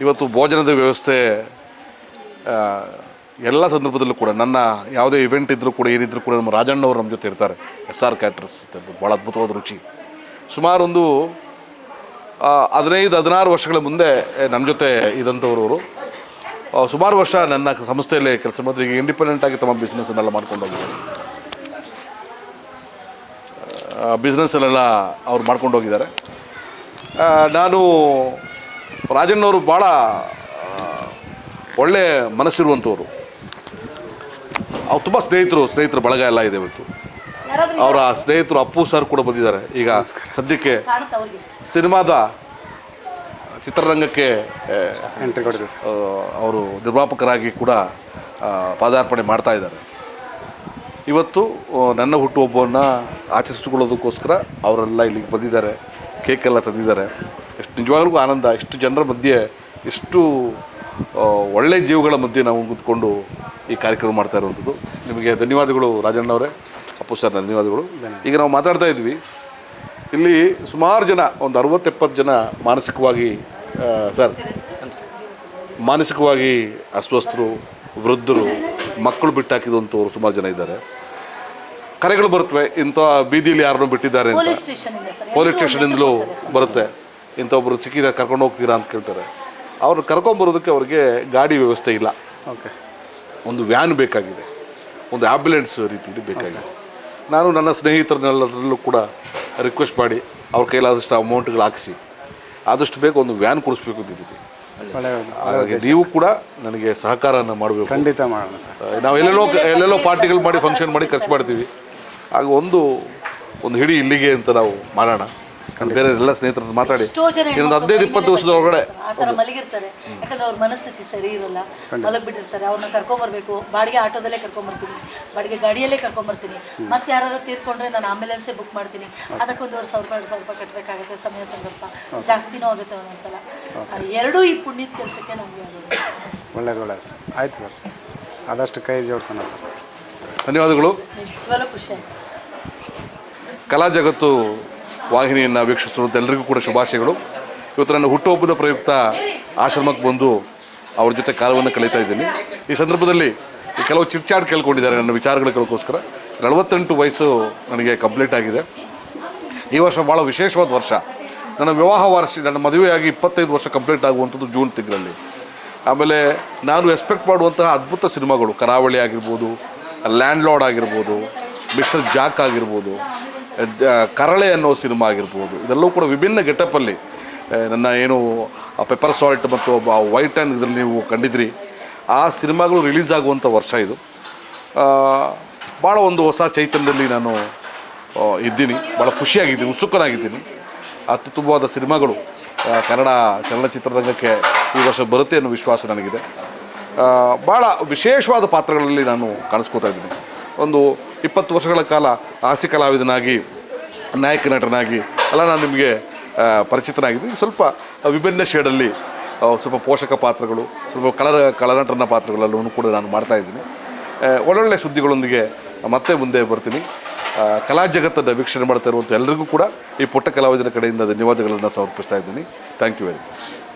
ಇವತ್ತು ಭೋಜನದ ವ್ಯವಸ್ಥೆ ಎಲ್ಲ ಸಂದರ್ಭದಲ್ಲೂ ಕೂಡ ನನ್ನ ಯಾವುದೇ ಇವೆಂಟ್ ಇದ್ದರೂ ಕೂಡ ಏನಿದ್ರೂ ಕೂಡ ನಮ್ಮ ರಾಜಣ್ಣವರು ನಮ್ಮ ಜೊತೆ ಇರ್ತಾರೆ. ಎಸ್ ಆರ್ ಕ್ಯಾಟ್ರಸ್ ಭಾಳ ಅದ್ಭುತವಾದ ರುಚಿ. ಸುಮಾರು ಒಂದು ಆ, ಹದಿನೈದು ಹದಿನಾರು ವರ್ಷಗಳ ಮುಂದೆ ನಮ್ಮ ಜೊತೆ ಇದ್ದಂಥವ್ರವರು ಅವರು. ಸುಮಾರು ವರ್ಷ ನನ್ನ ಸಂಸ್ಥೆಯಲ್ಲೇ ಕೆಲಸ ಮಾಡಿದ್ರು. ಈಗ ಇಂಡಿಪೆಂಡೆಂಟಾಗಿ ತಮ್ಮ ಬಿಸ್ನೆಸ್ಸನ್ನೆಲ್ಲ ಮಾಡ್ಕೊಂಡು ಹೋಗಿದ್ದಾರೆ. ಬಿಸ್ನೆಸ್ಸನ್ನೆಲ್ಲ ಅವ್ರು ಮಾಡ್ಕೊಂಡು ಹೋಗಿದ್ದಾರೆ. ನಾನು ರಾಜಣ್ಣವರು ಭಾಳ ಒಳ್ಳೆ ಮನಸ್ಸಿರುವಂಥವ್ರು. ಅವ್ರು ತುಂಬ ಸ್ನೇಹಿತರು ಸ್ನೇಹಿತರು ಬಳಗ ಎಲ್ಲ ಇದೆ ಇವತ್ತು. ಅವರ ಸ್ನೇಹಿತರು ಅಪ್ಪು ಸರ್ ಕೂಡ ಬಂದಿದ್ದಾರೆ. ಈಗ ಸದ್ಯಕ್ಕೆ ಸಿನಿಮಾದ ಚಿತ್ರರಂಗಕ್ಕೆ ಎಂಟ್ರಿ ಕೊಡಿದೆ ಅವರು ನಿರ್ಮಾಪಕರಾಗಿ ಕೂಡ ಪಾದಾರ್ಪಣೆ ಮಾಡ್ತಾ ಇದ್ದಾರೆ. ಇವತ್ತು ನನ್ನ ಹುಟ್ಟುಹಬ್ಬವನ್ನು ಆಚರಿಸಿಕೊಳ್ಳೋದಕ್ಕೋಸ್ಕರ ಅವರೆಲ್ಲ ಇಲ್ಲಿಗೆ ಬಂದಿದ್ದಾರೆ. ಕೇಕೆಲ್ಲ ತಂದಿದ್ದಾರೆ. ಎಷ್ಟು ನಿಜವಾಗ್ಲೂ ಆನಂದ ಇಷ್ಟು ಜನರ ಮಧ್ಯೆ ಇಷ್ಟು ಒಳ್ಳೆಯ ಒಳ್ಳೆ ಜೀವಗಳ ಮಧ್ಯೆ ನಾವು ಕೂತ್ಕೊಂಡು ಈ ಕಾರ್ಯಕ್ರಮ ಮಾಡ್ತಾ ಇರುವಂಥದ್ದು. ನಿಮಗೆ ಧನ್ಯವಾದಗಳು ರಾಜಣ್ಣವರೇ ಅಪ್ಪು ಸರ್ ಧನ್ಯವಾದಗಳು. ಈಗ ನಾವು ಮಾತಾಡ್ತಾ ಇದ್ವಿ ಇಲ್ಲಿ ಸುಮಾರು ಜನ ಒಂದು ಅರವತ್ತೆಪ್ಪತ್ತು ಜನ ಮಾನಸಿಕವಾಗಿ ಸರ್ ಮಾನಸಿಕವಾಗಿ ಅಸ್ವಸ್ಥರು ವೃದ್ಧರು ಮಕ್ಕಳು ಬಿಟ್ಟಾಕಿದಂಥವ್ರು ಸುಮಾರು ಜನ ಇದ್ದಾರೆ. ಕರೆಗಳು ಬರುತ್ತವೆ ಇಂಥ ಬೀದಿಯಲ್ಲಿ ಯಾರನ್ನು ಬಿಟ್ಟಿದ್ದಾರೆ ಅಂತ. ಪೊಲೀಸ್ ಸ್ಟೇಷನಿಂದಲೂ ಬರುತ್ತೆ. ಇಂಥ ಒಬ್ಬರು ಸಿಕ್ಕಿದ ಕರ್ಕೊಂಡು ಹೋಗ್ತೀರಾ ಅಂತ ಕೇಳ್ತಾರೆ. ಅವ್ರು ಕರ್ಕೊಂಬರೋದಕ್ಕೆ ಅವ್ರಿಗೆ ಗಾಡಿ ವ್ಯವಸ್ಥೆ ಇಲ್ಲ. ಓಕೆ ಒಂದು ವ್ಯಾನ್ ಬೇಕಾಗಿದೆ. ಒಂದು ಆ್ಯಂಬುಲೆನ್ಸ್ ರೀತಿಯಲ್ಲಿ ಬೇಕಾಗಿದೆ. ನಾನು ನನ್ನ ಸ್ನೇಹಿತರನ್ನೆಲ್ಲದರಲ್ಲೂ ಕೂಡ ರಿಕ್ವೆಸ್ಟ್ ಮಾಡಿ ಅವ್ರ ಕೈಲಾದಷ್ಟು ಅಮೌಂಟ್ಗಳು ಹಾಕಿಸಿ. ಆದಷ್ಟು ಬೇಗ ಒಂದು ವ್ಯಾನ್ ಕೊಡಿಸ್ಬೇಕು ಅಂತಿದ್ದೀವಿ ಹಾಗಾಗಿ ನೀವು ಕೂಡ ನನಗೆ ಸಹಕಾರನ ಮಾಡಬೇಕು. ಖಂಡಿತ ಮಾಡೋಣ ಸರ್. ನಾವು ಎಲ್ಲೆಲ್ಲೋ ಎಲ್ಲೆಲ್ಲೋ ಪಾರ್ಟಿಗಳು ಮಾಡಿ ಫಂಕ್ಷನ್ ಮಾಡಿ ಖರ್ಚು ಮಾಡ್ತೀವಿ. ಆಗ ಒಂದು ಒಂದು ಹಿಡಿ ಇಲ್ಲಿಗೆ ಅಂತ ನಾವು ಮಾಡೋಣ. ನಾನು ಬೇರೆ ಎಲ್ಲ ಸ್ನೇಹಿತರು ಮಾತಾಡಿ. ಎಷ್ಟೋ ಜನ ಇನ್ನೊಂದು ಹದಿನೈದು ಇಪ್ಪತ್ತು ವರ್ಷದ ಒಳಗಡೆ. ಆ ಥರ ಮಲಗಿರ್ತಾರೆ. ಯಾಕಂದ್ರೆ ಅವ್ರ ಮನಸ್ಥಿತಿ ಸರಿ ಇರಲ್ಲ. ಮಲಗಿಬಿಟ್ಟಿರ್ತಾರೆ. ಅವ್ರನ್ನ ಕರ್ಕೊಂಬರ್ಬೇಕು ಬಾಡಿಗೆ ಆಟೋದಲ್ಲೇ ಕರ್ಕೊಂಬರ್ತೀನಿ ಬಾಡಿಗೆ ಗಾಡಿಯಲ್ಲೇ ಕರ್ಕೊಂಬರ್ತೀನಿ ಮತ್ತೆ ಯಾರಾದ್ರೂ ತೀರ್ಕೊಂಡ್ರೆ ನಾನು ಆಂಬ್ಯುಲೆನ್ಸೇ ಬುಕ್ ಮಾಡ್ತೀನಿ. ಅದಕ್ಕೊಂದು ಒಂದು ಸಾವಿರ ರೂಪಾಯಿ ಎರಡು ಸಾವಿರ ರೂಪಾಯಿ ಕಟ್ಟಬೇಕಾಗುತ್ತೆ ಸಮಯ ಸಂದರ್ಭ. ಜಾಸ್ತಿನೂ ಆಗುತ್ತೆ ಒಂದೊಂದ್ಸಲ. ಎರಡೂ ಈ ಪುಣ್ಯದ ಕೆಲಸಕ್ಕೆ ನಮಗೆ ಆಗೋದು. ಒಳ್ಳೇದು ಒಳ್ಳೇದು. ಆಯ್ತು ಸರ್. ಆದಷ್ಟು ಕೈ ಜೋಡಿಸೋಣ ಸರ್. ಧನ್ಯವಾದಗಳು ನಿಜವಾಗ್ಲೂ ಖುಷಿ ಆಯ್ತು ಕಲಾ ಜಗತ್ತು ವಾಹಿನಿಯನ್ನು ವೀಕ್ಷಿಸುವಂಥ ಎಲ್ಲರಿಗೂ ಕೂಡ ಶುಭಾಶಯಗಳು. ಇವತ್ತು ನನ್ನ ಹುಟ್ಟುಹಬ್ಬದ ಪ್ರಯುಕ್ತ ಆಶ್ರಮಕ್ಕೆ ಬಂದು ಅವ್ರ ಜೊತೆ ಕಾಲವನ್ನು ಕಳೀತಾ ಇದ್ದೀನಿ. ಈ ಸಂದರ್ಭದಲ್ಲಿ ಕೆಲವು ಚಿಟ್ಚಾಟ್ ಕೇಳ್ಕೊಂಡಿದ್ದಾರೆ ನನ್ನ ವಿಚಾರಗಳ ಕೇಳೋಕ್ಕೋಸ್ಕರ. ನಲವತ್ತೆಂಟು ವಯಸ್ಸು ನನಗೆ ಕಂಪ್ಲೀಟ್ ಆಗಿದೆ. ಈ ವರ್ಷ ಭಾಳ ವಿಶೇಷವಾದ ವರ್ಷ. ನನ್ನ ವಿವಾಹ ವಾರ್ಷಿ, ನನ್ನ ಮದುವೆಯಾಗಿ ಇಪ್ಪತ್ತೈದು ವರ್ಷ ಕಂಪ್ಲೀಟ್ ಆಗುವಂಥದ್ದು ಜೂನ್ ತಿಂಗಳಲ್ಲಿ. ಆಮೇಲೆ ನಾನು ಎಕ್ಸ್ಪೆಕ್ಟ್ ಮಾಡುವಂತಹ ಅದ್ಭುತ ಸಿನಿಮಾಗಳು. ಕರಾವಳಿ ಆಗಿರ್ಬೋದು ಲ್ಯಾಂಡ್ ಲಾರ್ಡ್ ಆಗಿರ್ಬೋದು, ಮಿಸ್ಟರ್ ಜಾಕ್ ಆಗಿರ್ಬೋದು ಕರಳೆ ಅನ್ನೋ ಸಿನಿಮಾ ಆಗಿರ್ಬೋದು. ಇದೆಲ್ಲವೂ ಕೂಡ ವಿಭಿನ್ನ ಗೆಟಪ್ಪಲ್ಲಿ ನನ್ನ ಏನು ಪೆಪ್ಪರ್ ಸಾಲ್ಟ್ ಮತ್ತು ವೈಟ್ ಆ್ಯಂಡ್ ಇದರಲ್ಲಿ ನೀವು ಕಂಡಿದ್ರಿ. ಆ ಸಿನಿಮಾಗಳು ರಿಲೀಸ್ ಆಗುವಂಥ ವರ್ಷ ಇದು. ಭಾಳ ಒಂದು ಹೊಸ ಚೈತನ್ಯದಲ್ಲಿ ನಾನು ಇದ್ದೀನಿ. ಭಾಳ ಖುಷಿಯಾಗಿದ್ದೀನಿ, ಉತ್ಸುಕನಾಗಿದ್ದೀನಿ. ಅತ್ಯುತ್ತಮವಾದ ಸಿನಿಮಾಗಳು ಕನ್ನಡ ಚಲನಚಿತ್ರರಂಗಕ್ಕೆ ಈ ವರ್ಷ ಬರುತ್ತೆ ಅನ್ನೋ ವಿಶ್ವಾಸ ನನಗಿದೆ. ಭಾಳ ವಿಶೇಷವಾದ ಪಾತ್ರಗಳಲ್ಲಿ ನಾನು ಕಾಣಿಸ್ಕೋತಾ ಇದ್ದೀನಿ. ಒಂದು ಇಪ್ಪತ್ತು ವರ್ಷಗಳ ಕಾಲ ಹಾಸ್ಯ ಕಲಾವಿದನಾಗಿ ನಾಯಕ ನಟನಾಗಿ ಎಲ್ಲ ನಾನು ನಿಮಗೆ ಪರಿಚಿತನಾಗಿದ್ದೀನಿ. ಸ್ವಲ್ಪ ವಿಭಿನ್ನ ಶೇಡಲ್ಲಿ ಸ್ವಲ್ಪ ಪೋಷಕ ಪಾತ್ರಗಳು ಸ್ವಲ್ಪ ಕಲರ ಕಳನಟನ ಪಾತ್ರಗಳಲ್ಲೂ ಕೂಡ ನಾನು ಮಾಡ್ತಾ ಇದ್ದೀನಿ. ಆ, ಒಳ್ಳೊಳ್ಳೆ ಸುದ್ದಿಗಳೊಂದಿಗೆ ಮತ್ತೆ ಮುಂದೆ ಬರ್ತೀನಿ. ಕಲಾ ಜಗತ್ತನ್ನು ವೀಕ್ಷಣೆ ಮಾಡ್ತಾ ಇರುವಂಥ ಎಲ್ಲರಿಗೂ ಕೂಡ ಈ ಪುಟ್ಟ ಕಲಾವಿದರ ಕಡೆಯಿಂದ ಧನ್ಯವಾದಗಳನ್ನು ಸಮರ್ಪಿಸ್ತಾ ಇದ್ದೀನಿ. Thank you very much